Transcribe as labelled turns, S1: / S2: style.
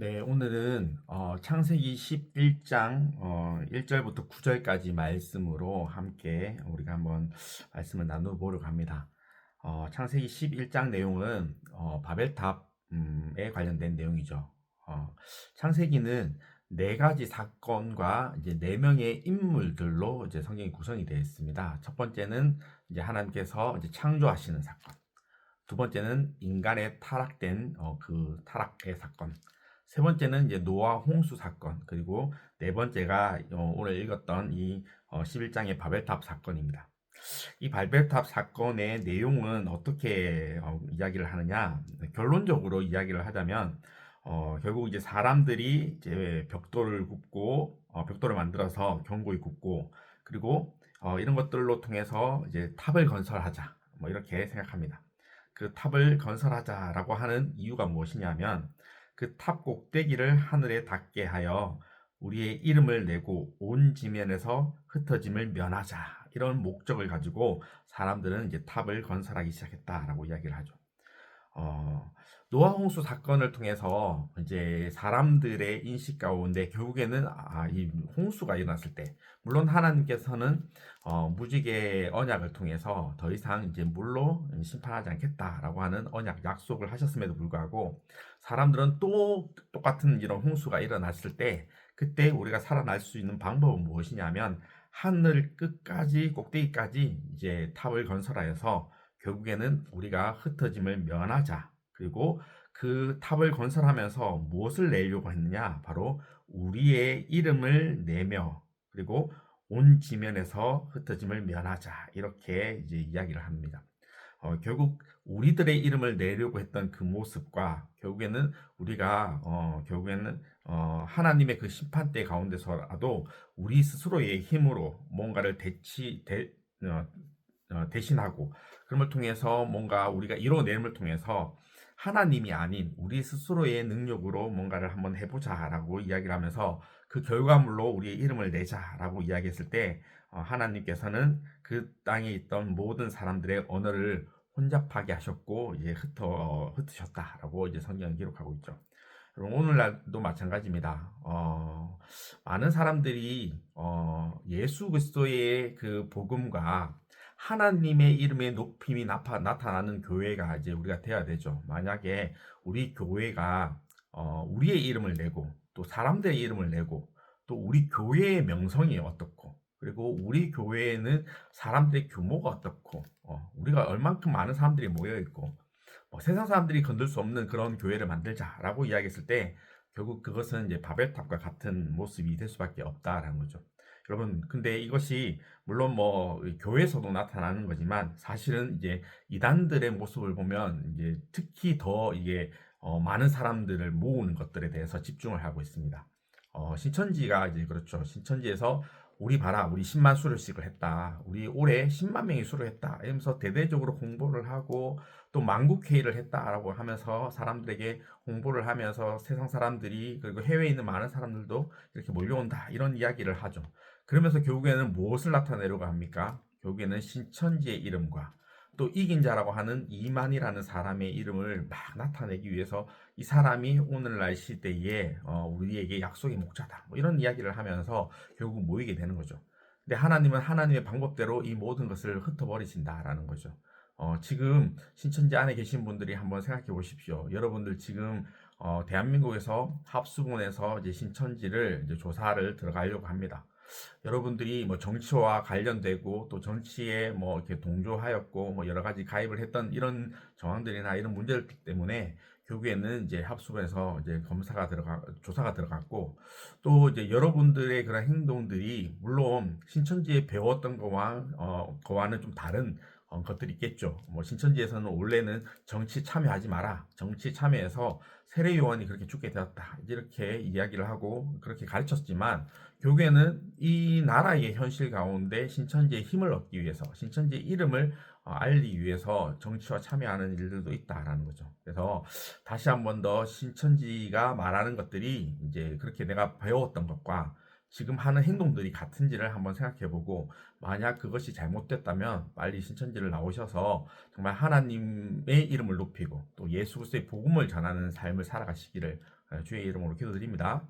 S1: 네, 오늘은 어, 창세기 11장 어, 1절부터 9절까지 말씀으로 함께 우리가 한번 말씀을 나눠보려고 합니다. 어, 창세기 11장 내용은 어, 바벨탑에 관련된 내용이죠. 어, 창세기는 네 가지 사건과 이제 네 명의 인물들로 이제 성경이 구성이 되어 있습니다. 첫 번째는 이제 하나님께서 이제 창조하시는 사건. 두 번째는 인간의 타락된 어, 그 타락의 사건. 세 번째는 이제 노아 홍수 사건, 그리고 네 번째가 어, 오늘 읽었던 이 어, 11장의 바벨탑 사건입니다. 이 바벨탑 사건의 내용은 어떻게 어, 이야기를 하느냐? 결론적으로 이야기를 하자면 어, 결국 이제 사람들이 이제 벽돌을 굽고 어, 벽돌을 만들어서 견고히 굽고 그리고 어, 이런 것들로 통해서 이제 탑을 건설하자 뭐 이렇게 생각합니다. 그 탑을 건설하자라고 하는 이유가 무엇이냐면 그 탑 꼭대기를 하늘에 닿게 하여 우리의 이름을 내고 온 지면에서 흩어짐을 면하자 이런 목적을 가지고 사람들은 이제 탑을 건설하기 시작했다라고 이야기를 하죠. 어, 노아 홍수 사건을 통해서 이제 사람들의 인식 가운데 결국에는 아, 이 홍수가 일어났을 때 물론 하나님께서는 어, 무지개 언약을 통해서 더 이상 이제 물로 심판하지 않겠다라고 하는 언약 약속을 하셨음에도 불구하고 사람들은 또 똑같은 이런 홍수가 일어났을 때 그때 우리가 살아날 수 있는 방법은 무엇이냐면 하늘 끝까지 꼭대기까지 이제 탑을 건설하여서 결국에는 우리가 흩어짐을 면하자. 그리고 그 탑을 건설하면서 무엇을 내려고 했느냐? 바로 우리의 이름을 내며 그리고 온 지면에서 흩어짐을 면하자. 이렇게 이제 이야기를 합니다. 어, 결국 우리들의 이름을 내려고 했던 그 모습과 결국에는 우리가 어, 결국에는 어, 하나님의 그 심판대 가운데서라도 우리 스스로의 힘으로 뭔가를 대치 대, 어, 어, 대신하고 그럼을 통해서 뭔가 우리가 이뤄내음을 통해서 하나님이 아닌 우리 스스로의 능력으로 뭔가를 한번 해보자라고 이야기를 하면서 그 결과물로 우리의 이름을 내자라고 이야기했을 때 어, 하나님께서는 그 땅에 있던 모든 사람들의 언어를 혼잡하게 하셨고 이제 흩어 어, 흩으셨다라고 이제 성경은 기록하고 있죠. 오늘날도 마찬가지입니다. 어, 많은 사람들이 어, 예수 그리스도의 그 복음과 하나님의 이름의 높임이 나타, 나타나는 교회가 이제 우리가 돼야 되죠. 만약에 우리 교회가 어, 우리의 이름을 내고 또 사람들의 이름을 내고 또 우리 교회의 명성이 어떻고 그리고 우리 교회에는 사람들의 규모가 어떻고 어, 우리가 얼만큼 많은 사람들이 모여 있고 뭐 세상 사람들이 건들 수 없는 그런 교회를 만들자라고 이야기했을 때 결국 그것은 이제 바벨탑과 같은 모습이 될 수밖에 없다라는 거죠. 여러분, 근데 이것이 물론 뭐 교회에서도 나타나는 거지만 사실은 이제 이단들의 모습을 보면 이제 특히 더 이게 어, 많은 사람들을 모으는 것들에 대해서 집중을 하고 있습니다. 어, 신천지가 이제 그렇죠. 신천지에서 우리 봐라, 우리 10만 수료식을 했다. 우리 올해 10만 명이 수료했다. 이러면서 대대적으로 홍보를 하고 또 만국회의를 했다라고 하면서 사람들에게 홍보를 하면서 세상 사람들이 그리고 해외에 있는 많은 사람들도 이렇게 몰려온다. 이런 이야기를 하죠. 그러면서 결국에는 무엇을 나타내려고 합니까? 결국에는 신천지의 이름과 또 이긴 자라고 하는 이만이라는 사람의 이름을 막 나타내기 위해서 이 사람이 오늘날 시대에 어, 우리에게 약속의 목자다. 뭐 이런 이야기를 하면서 결국 모이게 되는 거죠. 근데 하나님은 하나님의 방법대로 이 모든 것을 흩어버리신다라는 거죠. 어, 지금 신천지 안에 계신 분들이 한번 생각해 보십시오. 여러분들 지금 어, 대한민국에서 합수본에서 이제 신천지를 이제 조사를 들어가려고 합니다. 여러분들이 뭐 정치와 관련되고 또 정치에 뭐 이렇게 동조하였고 뭐 여러 가지 가입을 했던 이런 정황들이나 이런 문제들 때문에 결국에는 이제 합수부에서 이제 검사가 들어가 조사가 들어갔고 또 이제 여러분들의 그런 행동들이 물론 신천지에 배웠던 거와 어 거와는 좀 다른 어, 것들이 있겠죠. 뭐 신천지에서는 원래는 정치 참여하지 마라. 정치 참여해서 세례 요한이 그렇게 죽게 되었다. 이렇게 이야기를 하고 그렇게 가르쳤지만 교회는 이 나라의 현실 가운데 신천지의 힘을 얻기 위해서 신천지의 이름을 어, 알리기 위해서 정치와 참여하는 일들도 있다라는 거죠. 그래서 다시 한 번 더 신천지가 말하는 것들이 이제 그렇게 내가 배웠던 것과 지금 하는 행동들이 같은지를 한번 생각해 보고 만약 그것이 잘못됐다면 빨리 신천지를 나오셔서 정말 하나님의 이름을 높이고 또 예수 그리스도의 복음을 전하는 삶을 살아가시기를 어, 주의 이름으로 기도드립니다.